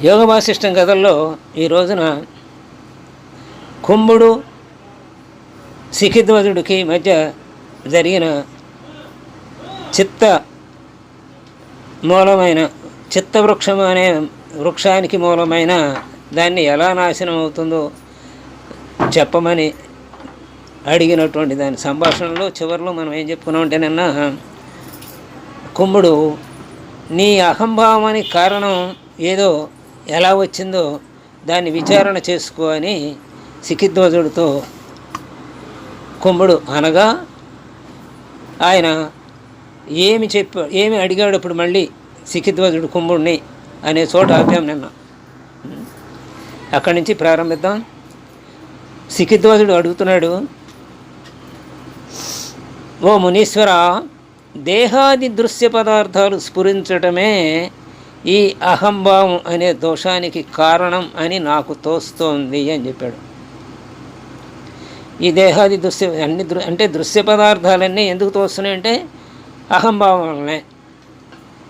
యోగ వాసిష్టం కథల్లో ఈ రోజున కుంభుడు శిఖిధ్వజుడికి మధ్య జరిగిన చిత్త మూలమైన చిత్తవృక్షం అనే వృక్షానికి మూలమైన దాన్ని ఎలా నాశనం అవుతుందో చెప్పమని అడిగినటువంటి దాని సంభాషణలో చివరిలో మనం ఏం చెప్పుకున్నాం అంటే నిన్న కుంభుడు నీ అహంభావానికి కారణం ఏదో ఎలా వచ్చిందో దాన్ని విచారణ చేసుకో అని సికిధ్వజుడితో కుంభుడు అనగా ఆయన ఏమి చెప్పా ఏమి అడిగాడు ఇప్పుడు మళ్ళీ సికిధ్వజుడు కుంభుడిని అనే చోట ఆపాం నిన్న. అక్కడి నుంచి ప్రారంభిద్దాం. సికిధ్వజుడు అడుగుతున్నాడు ఓ మునీశ్వర దేహాది దృశ్య పదార్థాలు స్ఫురించటమే ఈ అహంభావం అనే దోషానికి కారణం అని నాకు తోస్తోంది అని చెప్పాడు. ఈ దేహాది దృశ్య అన్ని దృ అంటే దృశ్య పదార్థాలన్నీ ఎందుకు తోస్తున్నాయి అంటే అహంభావం వల్లనే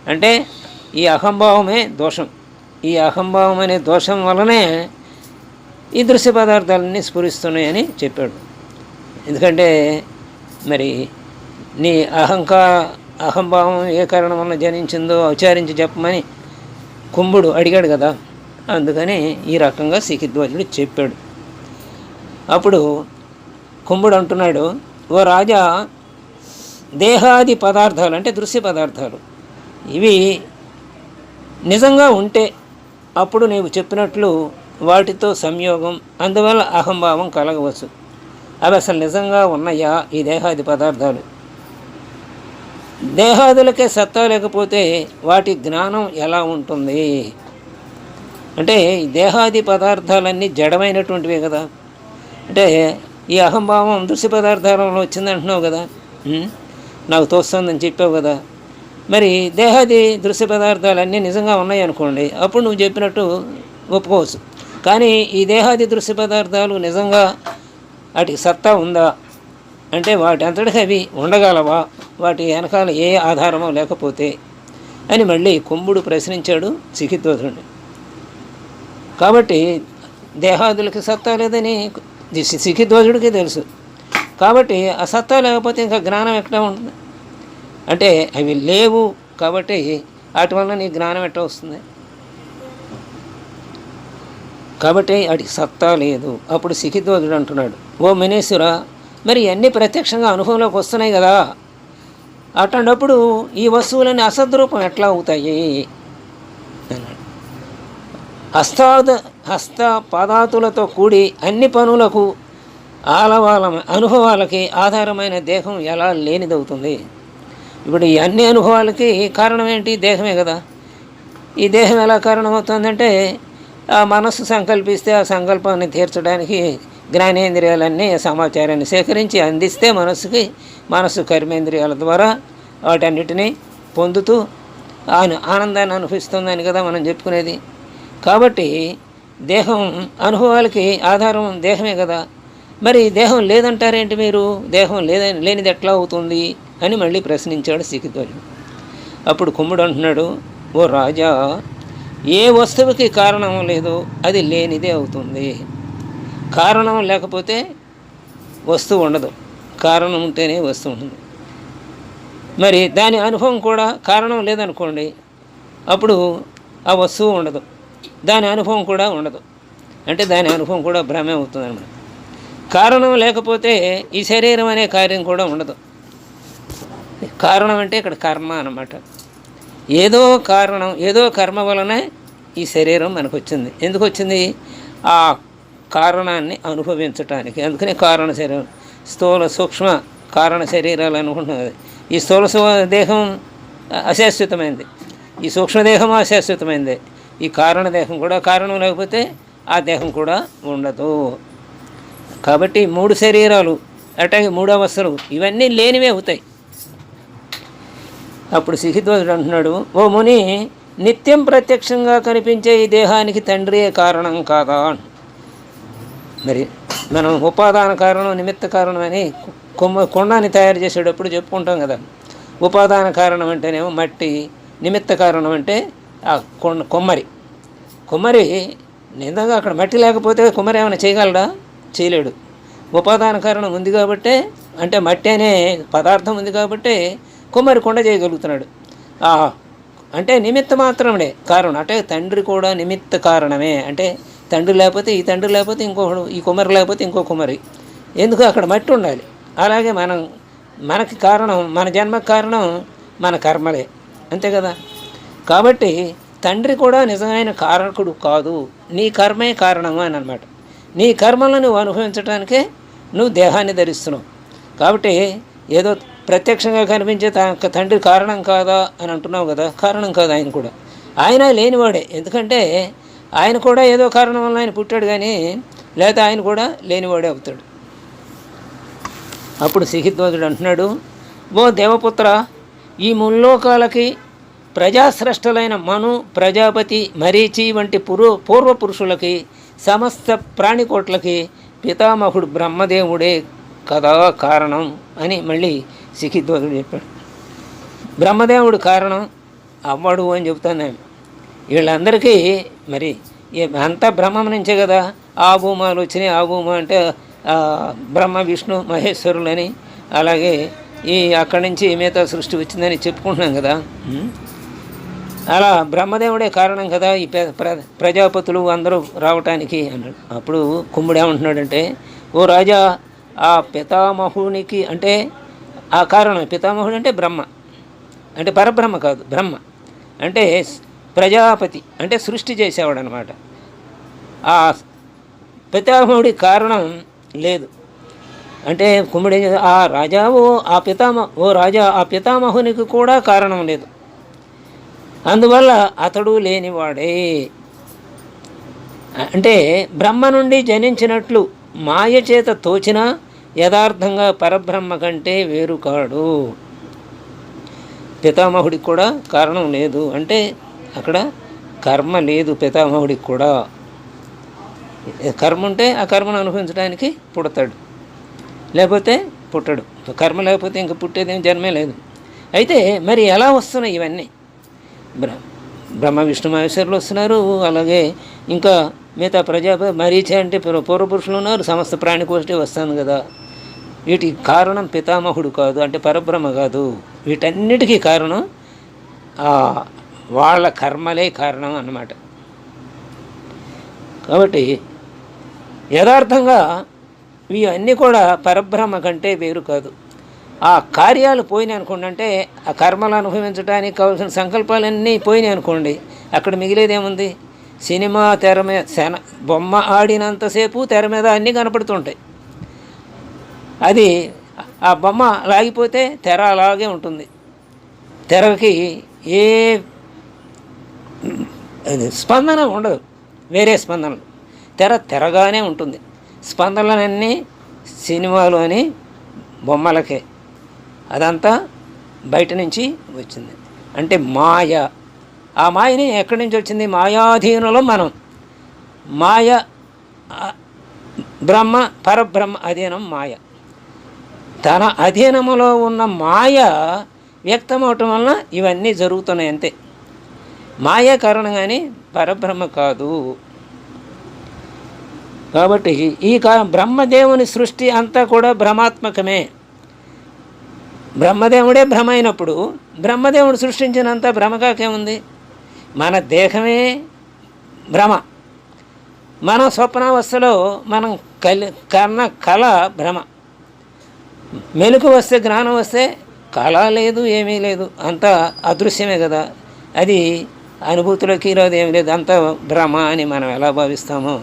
అంటే ఈ అహంభావమే దోషం. ఈ అహంభావం అనే దోషం వలనే ఈ దృశ్య పదార్థాలన్నీ స్ఫురిస్తున్నాయని చెప్పాడు. ఎందుకంటే మరి నీ అహంకా అహంభావం ఏ కారణం వల్ల జనించిందో విచారించి చెప్పమని కుంభుడు అడిగాడు కదా. అందుకని ఈ రకంగా సికిధ్వజుడు చెప్పాడు. అప్పుడు కుంభుడు అంటున్నాడు ఓ రాజా దేహాది పదార్థాలు అంటే దృశ్య పదార్థాలు ఇవి నిజంగా ఉంటే అప్పుడు నీవు చెప్పినట్లు వాటితో సంయోగం అందువల్ల అహంభావం కలగవచ్చు. అవి అసలు నిజంగా ఉన్నాయా? ఈ దేహాది పదార్థాలు. దేహాదులకే సత్తా లేకపోతే వాటి జ్ఞానం ఎలా ఉంటుంది? అంటే దేహాది పదార్థాలన్నీ జడమైనటువంటివే కదా. అంటే ఈ అహంభావం దృశ్య పదార్థాలలో వచ్చిందంటున్నావు కదా. నాకు తోస్తుందని చెప్పావు కదా. మరి దేహాది దృశ్య పదార్థాలన్నీ నిజంగా ఉన్నాయి అనుకోండి. అప్పుడు నువ్వు చెప్పినట్టు ఒప్పుకోవచ్చు. కానీ ఈ దేహాది దృశ్య పదార్థాలు నిజంగా వాటికి సత్తా ఉందా? అంటే వాటి అంతటికి అవి ఉండగలవా? వాటి వెనకాల ఏ ఆధారమో లేకపోతే అని మళ్ళీ కుంభుడు ప్రశ్నించాడు సికిధ్వజుడిని కాబట్టి దేహాదులకి సత్తా లేదని సికిధ్వజుడికి తెలుసు. కాబట్టి ఆ సత్తా లేకపోతే ఇంకా జ్ఞానం ఎక్కడ ఉంటుంది? అంటే అవి లేవు కాబట్టి వాటి వల్ల నీ జ్ఞానం ఎట్లా వస్తుంది? కాబట్టి వాటికి సత్తా లేదు. అప్పుడు సికిధ్వజుడు అంటున్నాడు ఓ మినేశ్వర మరి అన్నీ ప్రత్యక్షంగా అనుభవంలోకి వస్తున్నాయి కదా. అట్లాంటప్పుడు ఈ వస్తువులని అసద్రూపం ఎట్లా అవుతాయి? హస్తాద హస్త పదాతులతో కూడి అన్ని పనులకు ఆలవాల అనుభవాలకి ఆధారమైన దేహం ఎలా లేనిదవుతుంది? ఇప్పుడు ఈ అన్ని అనుభవాలకి కారణం ఏంటి? దేహమే కదా. ఈ దేహం ఎలా కారణమవుతుందంటే ఆ మనస్సు సంకల్పిస్తే ఆ సంకల్పాన్ని తీర్చడానికి జ్ఞానేంద్రియాలన్నీ సమాచారాన్ని సేకరించి అందిస్తే మనస్సుకి మనస్సు కర్మేంద్రియాల ద్వారా వాటన్నిటినీ పొందుతూ ఆయన ఆనందాన్ని అనుభవిస్తుందని కదా మనం చెప్పుకునేది. కాబట్టి దేహం అనుభవాలకి ఆధారం దేహమే కదా. మరి దేహం లేదంటారేంటి మీరు? దేహం లేదని లేనిది ఎట్లా అవుతుంది అని మళ్ళీ ప్రశ్నించాడు సికిధ్వజుడు అప్పుడు కుమ్ముడు అంటున్నాడు ఓ రాజా ఏ వస్తువుకి కారణం లేదో అది లేనిదే అవుతుంది. కారణం లేకపోతే వస్తువు ఉండదు. కారణం ఉంటేనే వస్తువు ఉంటుంది. మరి దాని అనుభవం కూడా కారణం లేదనుకోండి అప్పుడు ఆ వస్తువు ఉండదు. దాని అనుభవం కూడా ఉండదు. అంటే దాని అనుభవం కూడా భ్రమే అవుతుంది అనమాట కారణం లేకపోతే ఈ శరీరం అనే కార్యం కూడా ఉండదు. కారణం అంటే ఇక్కడ కర్మ అన్నమాట. ఏదో కారణం ఏదో కర్మ వలన ఈ శరీరం మనకు వచ్చింది. ఎందుకు వచ్చింది? ఆ కారణాన్ని అనుభవించటానికి. అందుకనే కారణ శరీరం స్థూల సూక్ష్మ కారణ శరీరాలు అనుకుంటున్నది ఈ స్థూల దేహం అశాశ్వతమైంది. ఈ సూక్ష్మదేహం అశాశ్వతమైంది. ఈ కారణ దేహం కూడా కారణం లేకపోతే ఆ దేహం కూడా ఉండదు. కాబట్టి మూడు శరీరాలు అట్లాగే మూడు అవస్థలు ఇవన్నీ లేనివే అవుతాయి. అప్పుడు సిహిధ్వజుడు అంటున్నాడు ఓ ముని నిత్యం ప్రత్యక్షంగా కనిపించే ఈ దేహానికి తండ్రియే కారణం కాదా? అని. మరి మనం ఉపాదాన కారణం నిమిత్త కారణం అని కొమ్మ కొండాన్ని తయారు చేసేటప్పుడు చెప్పుకుంటాం కదా. ఉపాదాన కారణం అంటేనేమో మట్టి నిమిత్త కారణం అంటే ఆ కొండ కొమ్మరి. కొమ్మరి నిజంగా అక్కడ మట్టి లేకపోతే కుమ్మరి ఏమైనా చేయగలడా? చేయలేడు. ఉపాదాన కారణం ఉంది కాబట్టే అంటే మట్టి అనే పదార్థం ఉంది కాబట్టే కుమ్మరి కొండ చేయగలుగుతున్నాడు. ఆ, అంటే నిమిత్త మాత్రమే కారణం. అంటే తండ్రి కూడా నిమిత్త కారణమే. అంటే తండ్రి లేకపోతే ఈ తండ్రి లేకపోతే ఇంకొకడు ఈ కుమారి లేకపోతే ఇంకో కుమరి. ఎందుకు? అక్కడ మట్టి ఉండాలి. అలాగే మనం మనకి కారణం మన జన్మకు కారణం మన కర్మలే. అంతే కదా? కాబట్టి తండ్రి కూడా నిజమైన కారకుడు కాదు. నీ కర్మే కారణము అని అనమాట నీ కర్మలను నువ్వు అనుభవించడానికే నువ్వు దేహాన్ని ధరిస్తున్నావు. కాబట్టి ఏదో ప్రత్యక్షంగా కనిపించే తండ్రి కారణం కాదా అని అంటున్నావు కదా? కారణం కాదు ఆయన కూడా. ఆయన లేనివాడే. ఎందుకంటే ఆయన కూడా ఏదో కారణం వల్ల ఆయన పుట్టాడు కానీ లేకపోతే ఆయన కూడా లేనివాడే అవుతాడు. అప్పుడు సిహిద్వదుడు అంటున్నాడు ఓ దేవపుత్ర ఈ ముల్లోకాలకి ప్రజాశ్రష్టలైన మను ప్రజాపతి మరీచి వంటి పూర్వ పురుషులకి సమస్త ప్రాణికోట్లకి పితామహుడు బ్రహ్మదేవుడే కదా కారణం అని మళ్ళీ సిహిద్వదుడు చెప్పాడు. బ్రహ్మదేవుడు కారణం అవ్వడు అని చెబుతాను నేను. వీళ్ళందరికీ మరి అంతా బ్రహ్మం నుంచే కదా. ఆ భూమాలు వచ్చినాయి. ఆ భూమ అంటే బ్రహ్మ విష్ణు మహేశ్వరులని అలాగే ఈ అక్కడి నుంచి మిగతా సృష్టి వచ్చిందని చెప్పుకుంటున్నాం కదా. అలా బ్రహ్మదేవుడే కారణం కదా ఈ ప్ర ప్రజాపతులు అందరూ రావటానికి అన్నాడు. అప్పుడు కుమ్ముడు ఏమంటున్నాడంటే ఓ రాజా ఆ పితామహునికి అంటే ఆ కారణం పితామహుడు అంటే బ్రహ్మ. అంటే పరబ్రహ్మ కాదు బ్రహ్మ. అంటే ప్రజాపతి అంటే సృష్టి చేసేవాడు అనమాట ఆ పితామహుడి కారణం లేదు. అంటే కుమ్ముడు ఆ రాజా ఓ ఆ పితామ ఓ రాజా ఆ పితామహునికి కూడా కారణం లేదు. అందువల్ల అతడు లేనివాడే. అంటే బ్రహ్మ నుండి జనించినట్లు మాయ చేత తోచిన యథార్థంగా పరబ్రహ్మ కంటే వేరు కాడు. పితామహుడికి కూడా కారణం లేదు. అంటే అక్కడ కర్మ లేదు పితామహుడికి కూడా. కర్మ ఉంటే ఆ కర్మను అనుభవించడానికి పుడతాడు. లేకపోతే పుట్టడు. కర్మ లేకపోతే ఇంక పుట్టేదేం జన్మే లేదు. అయితే మరి ఎలా వస్తున్నాయి ఇవన్నీ? బ్ర బ్రహ్మ విష్ణు మహేశ్వరులు వస్తున్నారు. అలాగే ఇంకా మిగతా ప్రజా మరీచ అంటే పూర్వ పూర్వపురుషులు ఉన్నారు. సమస్త ప్రాణికోష్టి వస్తుంది కదా. వీటికి కారణం పితామహుడు కాదు అంటే పరబ్రహ్మ కాదు. వీటన్నిటికీ కారణం వాళ్ళ కర్మలే కారణం అన్నమాట. కాబట్టి యథార్థంగా ఇవన్నీ కూడా పరబ్రహ్మ కంటే వేరు కాదు. ఆ కార్యాలు పోయినాయి అనుకోండి అంటే ఆ కర్మలు అనుభవించడానికి కావాల్సిన సంకల్పాలన్నీ పోయినాయి అనుకోండి అక్కడ మిగిలేదేముంది సినిమా తెర మీద సెన బొమ్మ ఆడినంతసేపు తెర మీద అన్నీ కనపడుతుంటాయి. అది ఆ బొమ్మ లాగిపోతే తెర అలాగే ఉంటుంది. తెరకి ఏ స్పందన ఉండదు. వేరే స్పందనలు తెర తెరగానే ఉంటుంది. స్పందనలన్నీ సినిమాలోని బొమ్మలకే. అదంతా బయట నుంచి వచ్చింది. అంటే మాయ. ఆ మాయని ఎక్కడి నుంచి వచ్చింది? మాయాధీనంలో మనం. మాయ బ్రహ్మ పరబ్రహ్మ అధీనం మాయ. తన అధీనములో ఉన్న మాయ వ్యక్తమవటం వలన ఇవన్నీ జరుగుతున్నాయి అంతే. మాయే కారణం కానీ పరబ్రహ్మ కాదు. కాబట్టి ఈ కా బ్రహ్మదేవుని సృష్టి అంతా కూడా భ్రమాత్మకమే బ్రహ్మదేవుడే భ్రమ అయినప్పుడు బ్రహ్మదేవుడు సృష్టించినంత భ్రమకాకేముంది మన దేహమే భ్రమ. మన స్వప్నావస్థలో మనం కలి కన్న కళ భ్రమ. మెలకు వస్తే జ్ఞానం వస్తే కళ లేదు ఏమీ లేదు. అంతా అదృశ్యమే కదా. అది అనుభూతిలోకి రాదు ఏమీ లేదు. అంతా భ్రమ అని మనం ఎలా భావిస్తామో.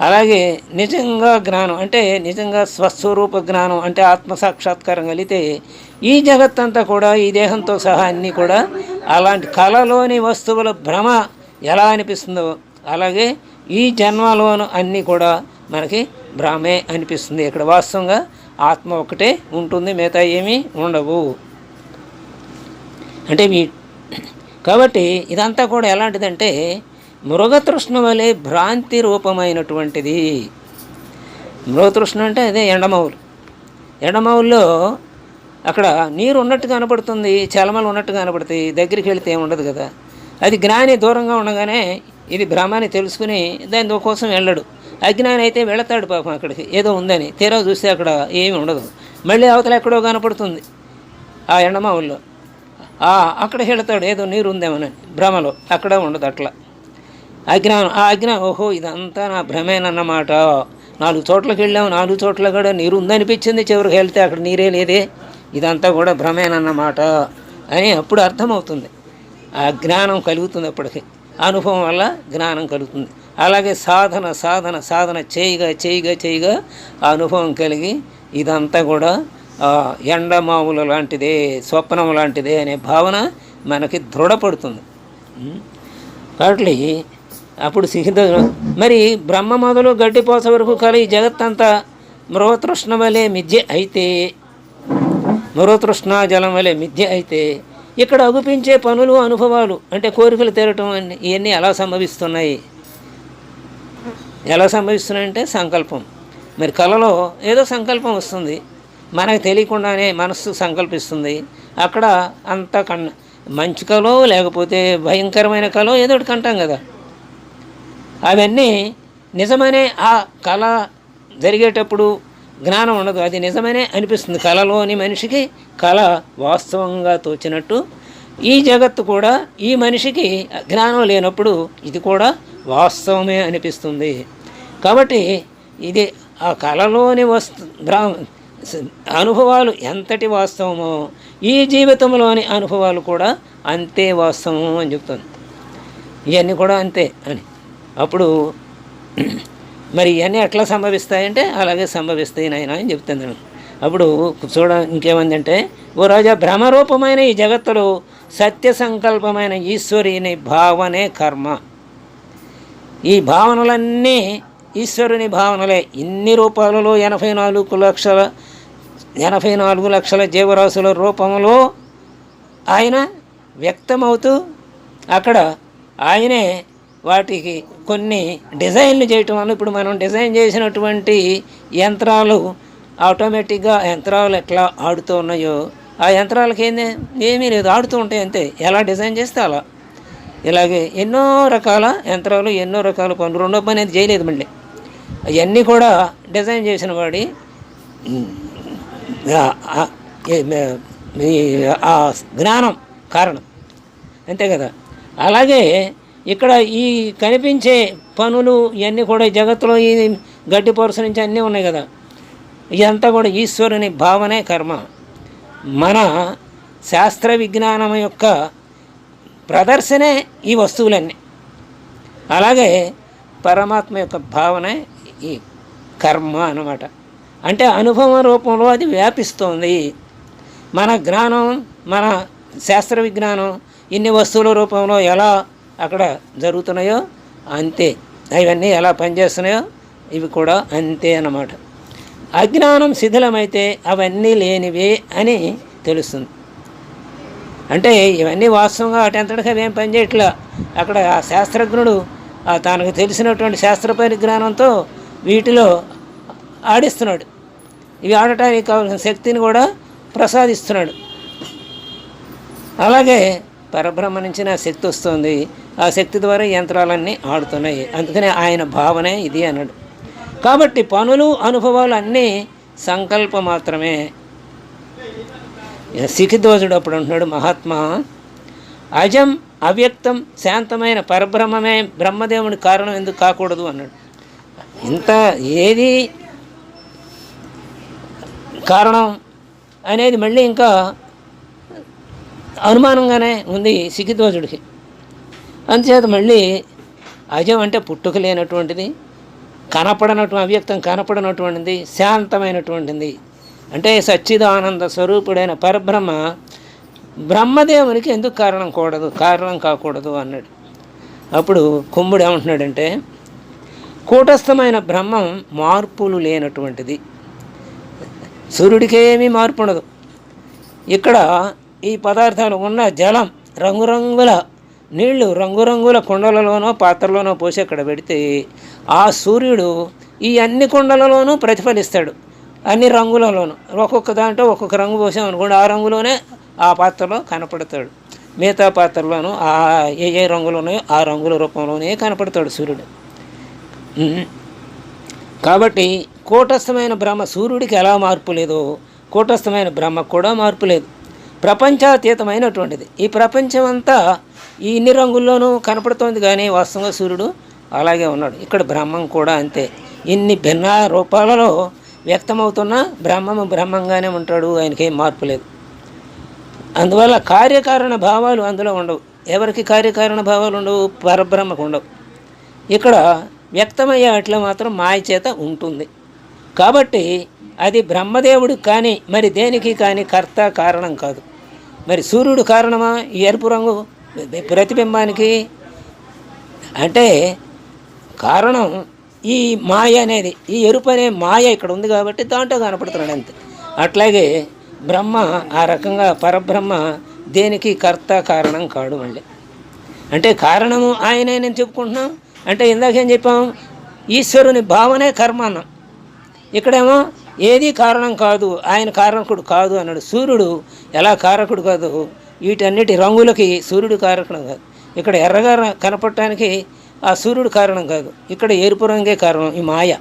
అలాగే నిజంగా జ్ఞానం అంటే నిజంగా స్వస్వరూప జ్ఞానం అంటే ఆత్మ సాక్షాత్కారం కలిగితే ఈ జగత్తంతా కూడా ఈ దేహంతో సహా అన్నీ కూడా అలాంటి కళలోని వస్తువుల భ్రమ ఎలా అనిపిస్తుందో అలాగే ఈ జన్మలోను అన్నీ కూడా మనకి భ్రమే అనిపిస్తుంది. ఇక్కడ వాస్తవంగా ఆత్మ ఒకటే ఉంటుంది మిగతా ఏమీ ఉండవు. అంటే మీ కాబట్టి ఇదంతా కూడా ఎలాంటిదంటే మృగతృష్ణ వలె భ్రాంతి రూపమైనటువంటిది. మృగతృష్ణ అంటే అదే ఎండమవులు ఎండమవుల్లో అక్కడ నీరు ఉన్నట్టు కనపడుతుంది చలమలు ఉన్నట్టు కనపడుతాయి దగ్గరికి వెళితే ఏమి ఉండదు కదా. అది జ్ఞాని దూరంగా ఉండగానే ఇది భ్రమని తెలుసుకుని దాని కోసం వెళ్ళడు. అజ్ఞాని అయితే వెళతాడు పాపం అక్కడికి. ఏదో ఉందని. తీరా చూస్తే అక్కడ ఏమి ఉండదు. మళ్ళీ అవతల ఎక్కడో కనపడుతుంది ఆ ఎండమావుల్లో అక్కడ అక్కడికి వెళతాడు ఏదో నీరు ఉందేమోనని. భ్రమలో. అక్కడ ఉండదు అట్లా. అజ్ఞానం. ఆ అజ్ఞానం. ఓహో ఇదంతా నా భ్రమేనన్నమాట. నాలుగు చోట్లకి వెళ్ళాము. నాలుగు చోట్ల కూడా నీరు ఉందనిపించింది చివరికి వెళ్తే అక్కడ నీరే లేదే. ఇదంతా కూడా భ్రమేనన్నమాట అని అప్పుడు అర్థమవుతుంది. ఆ జ్ఞానం కలుగుతుంది అప్పటికి. అనుభవం వల్ల జ్ఞానం కలుగుతుంది. అలాగే సాధన సాధన సాధన చేయగా చేయగా చేయగా ఆ అనుభవం కలిగి ఇదంతా కూడా ఆ, ఎండమావుల లాంటిదే స్వప్నం లాంటిదే అనే భావన మనకి దృఢపడుతుంది. కాబట్టి అప్పుడు సిహిత మరి బ్రహ్మ మొదలు గడ్డిపోస వరకు కల ఈ జగత్తంతా మృగతృష్ణ వలె మిథ్య అయితే మృగతృష్ణ జలం వలె మిథ్య అయితే ఇక్కడ అగుపించే పనులు అనుభవాలు అంటే కోరికలు తీరటం అన్ని ఇవన్నీ ఎలా సంభవిస్తున్నాయి? ఎలా సంభవిస్తున్నాయంటే సంకల్పం. మరి కళలో ఏదో సంకల్పం వస్తుంది. మనకు తెలియకుండానే మనస్సు సంకల్పిస్తుంది. అక్కడ అంత కన్ మంచి కలో లేకపోతే భయంకరమైన కలో ఏదో ఒకటి కంటాం కదా. అవన్నీ నిజమనే ఆ కళ జరిగేటప్పుడు జ్ఞానం ఉండదు. అది నిజమనే అనిపిస్తుంది. కళలోని మనిషికి కళ వాస్తవంగా తోచినట్టు ఈ జగత్తు కూడా ఈ మనిషికి జ్ఞానం లేనప్పుడు ఇది కూడా వాస్తవమే అనిపిస్తుంది. కాబట్టి ఇది ఆ కళలోని వస్తు అనుభవాలు ఎంతటి వాస్తవమో ఈ జీవితంలోని అనుభవాలు కూడా అంతే వాస్తవం అని చెప్తుంది ఇవన్నీ కూడా అంతే అని. అప్పుడు మరి ఇవన్నీ ఎట్లా సంభవిస్తాయంటే అలాగే సంభవిస్తాయి నాయన అని చెప్తుంది అప్పుడు చూడ ఇంకేమందంటే ఓ రాజా భ్రమరూపమైన ఈ జగత్తులో సత్య సంకల్పమైన ఈశ్వరుని భావనే కర్మ. ఈ భావనలన్నీ ఈశ్వరుని భావనలే. ఇన్ని రూపాలలో ఎనభై నాలుగు లక్షల ఎనభై నాలుగు లక్షల జీవరాశుల రూపంలో ఆయన వ్యక్తమవుతూ అక్కడ ఆయనే వాటికి కొన్ని డిజైన్లు చేయటం వల్ల ఇప్పుడు మనం డిజైన్ చేసినటువంటి యంత్రాలు ఆటోమేటిక్గా యంత్రాలు ఎట్లా ఆడుతూ ఉన్నాయో ఆ యంత్రాలకి ఏంది? ఏమీ లేదు ఆడుతూ ఉంటాయి అంతే. ఎలా డిజైన్ చేస్తే అలా. ఇలాగే ఎన్నో రకాల యంత్రాలు ఎన్నో రకాల పనులు. రెండో పని అనేది చేయలేదు మళ్ళీ. అవన్నీ కూడా డిజైన్ చేసిన వాడి ఆ- ఆ- జ్ఞానం కారణం. అంతే కదా? అలాగే ఇక్కడ ఈ కనిపించే పనులు ఇవన్నీ కూడా జగత్తులో ఈ గడ్డి పొరస నుంచి అన్నీ ఉన్నాయి కదా? ఇదంతా కూడా ఈశ్వరుని భావనే కర్మ. మన శాస్త్ర విజ్ఞానం యొక్క ప్రదర్శనే ఈ వస్తువులన్నీ. అలాగే పరమాత్మ యొక్క భావనే ఈ కర్మ అన్నమాట. అంటే అనుభవ రూపంలో అది వ్యాపిస్తోంది. మన జ్ఞానం మన శాస్త్ర విజ్ఞానం ఇన్ని వస్తువుల రూపంలో ఎలా అక్కడ జరుగుతున్నాయో అంతే. అవన్నీ ఎలా పనిచేస్తున్నాయో ఇవి కూడా అంతే అన్నమాట. అజ్ఞానం శిథిలమైతే అవన్నీ లేనివే అని తెలుస్తుంది. అంటే ఇవన్నీ వాస్తవంగా అటెంతటిగా ఏం పనిచేయట్లా? అక్కడ ఆ శాస్త్రజ్ఞుడు తనకు తెలిసినటువంటి శాస్త్ర పరిజ్ఞానంతో వీటిలో ఆడిస్తున్నాడు. ఇవి ఆడటానికి కావాల్సిన శక్తిని కూడా ప్రసాదిస్తున్నాడు. అలాగే పరబ్రహ్మ నుంచి నా శక్తి వస్తుంది. ఆ శక్తి ద్వారా యంత్రాలన్నీ ఆడుతున్నాయి. అందుకనే ఆయన భావనే ఇది అన్నాడు. కాబట్టి పనులు అనుభవాలు అన్నీ సంకల్ప మాత్రమే. సిఖిధ్వజుడు అప్పుడు అంటున్నాడు మహాత్మా అజం అవ్యక్తం శాంతమైన పరబ్రహ్మమే బ్రహ్మదేవుని కారణం ఎందుకు కాకూడదు? అన్నాడు. ఇంత ఏది కారణం అనేది మళ్ళీ ఇంకా అనుమానంగానే ఉంది సిఖిధ్వజుడికి అందుచేత మళ్ళీ అజం అంటే పుట్టుక లేనటువంటిది కనపడనటువంటి అవ్యక్తం కనపడనటువంటిది శాంతమైనటువంటిది. అంటే సచ్చిదానంద స్వరూపుడైన పరబ్రహ్మ బ్రహ్మదేవునికి ఎందుకు కారణం కూడదు కారణం కాకూడదు అన్నాడు. అప్పుడు కుంభుడు ఏమంటున్నాడంటే కూటస్థమైన బ్రహ్మం మార్పులు లేనటువంటిది. సూర్యుడికి ఏమీ మార్పు ఉండదు. ఇక్కడ ఈ పదార్థాలు ఉన్న జలం రంగురంగుల నీళ్ళు రంగురంగుల కుండలలోనో పాత్రలోనో పోసి అక్కడ పెడితే ఆ సూర్యుడు ఈ అన్ని కుండలలోనూ ప్రతిఫలిస్తాడు. అన్ని రంగులలోనూ. ఒక్కొక్క దాంట్లో ఒక్కొక్క రంగు పోసాం అనుకోండి ఆ రంగులోనే ఆ పాత్రలో కనపడతాడు. మిగతా పాత్రలోనూ ఆ ఏ ఏ రంగులు ఉన్నాయో ఆ రంగుల రూపంలోనే కనపడతాడు సూర్యుడు. కాబట్టి కూటస్థమైన బ్రహ్మ సూర్యుడికి ఎలా మార్పు లేదో కూటస్థమైన బ్రహ్మ కూడా మార్పు లేదు. ప్రపంచాతీతమైనటువంటిది. ఈ ప్రపంచం అంతా ఈ ఇన్ని రంగుల్లోనూ కనపడుతోంది కానీ వాస్తవంగా సూర్యుడు అలాగే ఉన్నాడు. ఇక్కడ బ్రహ్మం కూడా అంతే. ఇన్ని భిన్న రూపాలలో వ్యక్తమవుతున్న బ్రహ్మము బ్రహ్మంగానే ఉంటాడు. ఆయనకేం మార్పు లేదు. అందువల్ల కార్యకారణ భావాలు అందులో ఉండవు. ఎవరికి కార్యకారణ భావాలు ఉండవు? పరబ్రహ్మకు ఉండవు. ఇక్కడ వ్యక్తమయ్యే అట్లా మాత్రం మాయ చేత ఉంటుంది. కాబట్టి అది బ్రహ్మదేవుడు కానీ మరి దేనికి కానీ కర్త కారణం కాదు. మరి సూర్యుడు కారణమా? ఈ ఎరుపు రంగు ప్రతిబింబానికి? అంటే కారణం ఈ మాయ అనేది ఈ ఎరుపు అనే మాయ ఇక్కడ ఉంది కాబట్టి దాంట్లో కనపడుతున్నాడు అంతే. అట్లాగే బ్రహ్మ ఆ రకంగా పరబ్రహ్మ దేనికి కర్త కారణం కాడు మళ్ళీ. అంటే కారణము ఆయనే నేను చెప్పుకుంటున్నాం. అంటే ఇందాకేం చెప్పాం? ఈశ్వరుని భావనే కర్మ అన్నాం. ఇక్కడేమో ఏది కారణం కాదు ఆయన కారకుడు కాదు అన్నాడు. సూర్యుడు ఎలా కారకుడు కాదు? వీటన్నిటి రంగులకి సూర్యుడు కారకుడు కాదు. ఇక్కడ ఎర్రగా కనపడటానికి ఆ సూర్యుడు కారణం కాదు. ఇక్కడ ఎరుపు రంగే కారణం ఈ మాయ.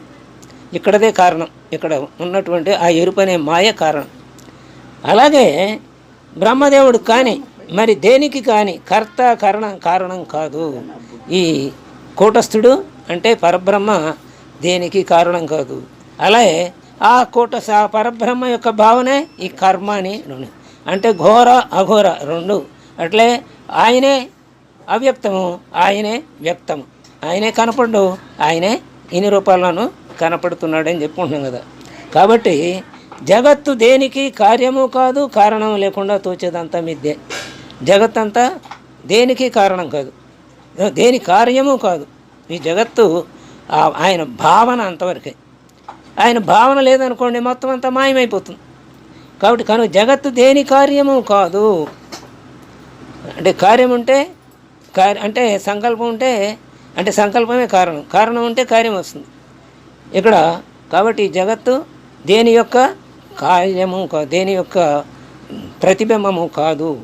ఇక్కడదే కారణం. ఇక్కడ ఉన్నటువంటి ఆ ఎరుపు అనే మాయ కారణం. అలాగే బ్రహ్మదేవుడు కానీ మరి దేనికి కానీ కర్త కారణం కారణం కాదు. ఈ కూటస్థుడు అంటే పరబ్రహ్మ దేనికి కారణం కాదు? అలాగే ఆ కూట పరబ్రహ్మ యొక్క భావనే ఈ కర్మ అని అంటే ఘోర అఘోర రెండు. అట్లే ఆయనే అవ్యక్తము ఆయనే వ్యక్తము. ఆయనే కనపడు ఆయనే ఇన్ని రూపాలను కనపడుతున్నాడని చెప్పుకుంటున్నాం కదా. కాబట్టి జగత్తు దేనికి కార్యము కాదు కారణం లేకుండా తోచేదంతా మిద్దే జగత్తంతా దేనికి కారణం కాదు. దేని కార్యము కాదు. ఈ జగత్తు ఆయన భావన అంతవరకే. ఆయన భావన లేదనుకోండి మొత్తం అంతా మాయమైపోతుంది. కాబట్టి కనుక జగత్తు దేని కార్యము కాదు. అంటే కార్యం ఉంటే కార్య అంటే సంకల్పం ఉంటే అంటే సంకల్పమే కారణం. కారణం ఉంటే కార్యం వస్తుంది. ఇక్కడ కాబట్టి జగత్తు దేని యొక్క కార్యము కాదు దేని యొక్క ప్రతిబింబము కాదు.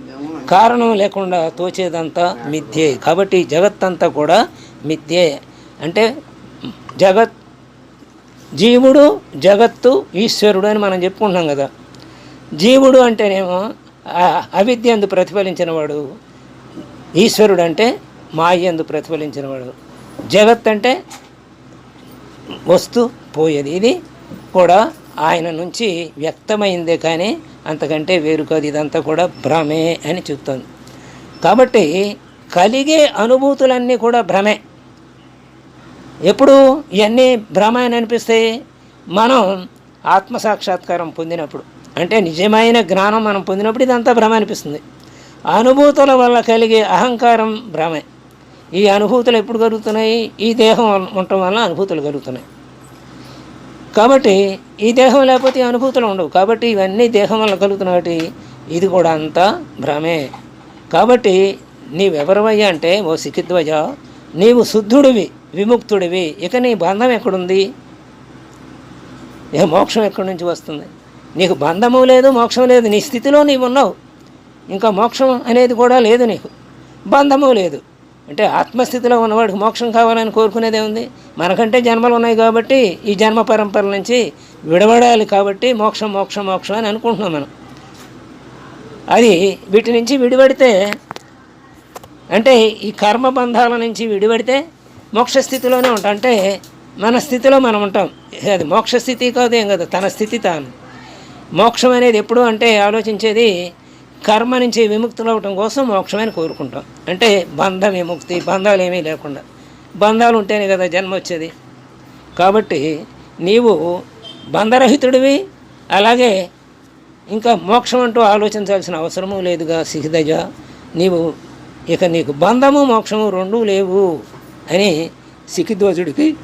కారణం లేకుండా తోచేదంతా మిథ్యే. కాబట్టి జగత్ జగత్తంతా కూడా మిథ్యే. అంటే జగత్ జీవుడు జగత్తు ఈశ్వరుడు అని మనం చెప్పుకుంటున్నాం కదా. జీవుడు అంటేనేమో అవిద్య ఎందు ప్రతిఫలించిన వాడు ఈశ్వరుడు అంటే మాయ ఎందు ప్రతిఫలించిన వాడు జగత్ అంటే వస్తు పోయేది. ఇది కూడా ఆయన నుంచి వ్యక్తమైందే కానీ అంతకంటే వేరు కాదు. ఇదంతా కూడా భ్రమే అని చెప్తుంది కాబట్టి కలిగే అనుభూతులన్నీ కూడా భ్రమే. ఎప్పుడు ఇవన్నీ భ్రమ అని అనిపిస్తాయి మనం ఆత్మసాక్షాత్కారం పొందినప్పుడు అంటే నిజమైన జ్ఞానం మనం పొందినప్పుడు ఇదంతా భ్రమ అనిపిస్తుంది. అనుభూతుల వల్ల కలిగే అహంకారం భ్రమే. ఈ అనుభూతులు ఎప్పుడు కలుగుతున్నాయి? ఈ దేహం ఉండటం వల్ల అనుభూతులు కలుగుతున్నాయి. కాబట్టి ఈ దేహం లేకపోతే ఈ అనుభూతులు ఉండవు. కాబట్టి ఇవన్నీ దేహం వల్ల కలుగుతున్నాయి ఇది కూడా అంతా భ్రమే. కాబట్టి నీవెవరవయ్యా అంటే ఓ సికిధ్వజ నీవు శుద్ధుడివి. విముక్తుడివి. ఇక నీ బంధం ఎక్కడుంది? ఇక మోక్షం ఎక్కడి నుంచి వస్తుంది? నీకు బంధము లేదు మోక్షం లేదు నీ స్థితిలో నీవు ఉన్నావు. ఇంకా మోక్షం అనేది కూడా లేదు నీకు. బంధము లేదు. అంటే ఆత్మస్థితిలో ఉన్నవాడికి మోక్షం కావాలని కోరుకునేదే ఉంది. మనకంటే జన్మలు ఉన్నాయి కాబట్టి ఈ జన్మ పరంపర నుంచి విడబడాలి కాబట్టి మోక్షం మోక్షం మోక్షం అని అనుకుంటున్నాం మనం. అది వీటి నుంచి విడిపడితే అంటే ఈ కర్మ బంధాల నుంచి విడిపడితే మోక్షస్థితిలోనే ఉంటాం. అంటే మన స్థితిలో మనం ఉంటాం. అది మోక్షస్థితి కాదు ఏం కాదు తన స్థితి తాను. మోక్షం అనేది ఎప్పుడు అంటే ఆలోచించేది కర్మ నుంచి విముక్తులు అవటం కోసం మోక్షమని కోరుకుంటాం. అంటే బంధ విముక్తి బంధాలు ఏమీ లేకుండా. బంధాలు ఉంటేనే కదా జన్మ వచ్చేది. కాబట్టి నీవు బంధరహితుడివి అలాగే ఇంకా మోక్షం అంటూ ఆలోచించాల్సిన అవసరము లేదుగా సిహిదజ. నీవు ఇక నీకు బంధము మోక్షము రెండూ లేవు. అని సికిధ్వజుడికి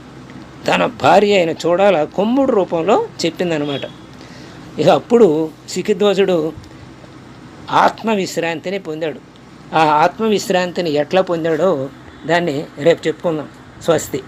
తన భార్య అయిన చూడాల కొమ్ముడు రూపంలో చెప్పిందనమాట ఇక అప్పుడు సికిధ్వజుడు ఆత్మవిశ్రాంతిని పొందాడు. ఆ ఆత్మవిశ్రాంతిని ఎట్లా పొందాడో దాన్ని రేపు చెప్పుకుందాం. స్వస్తి.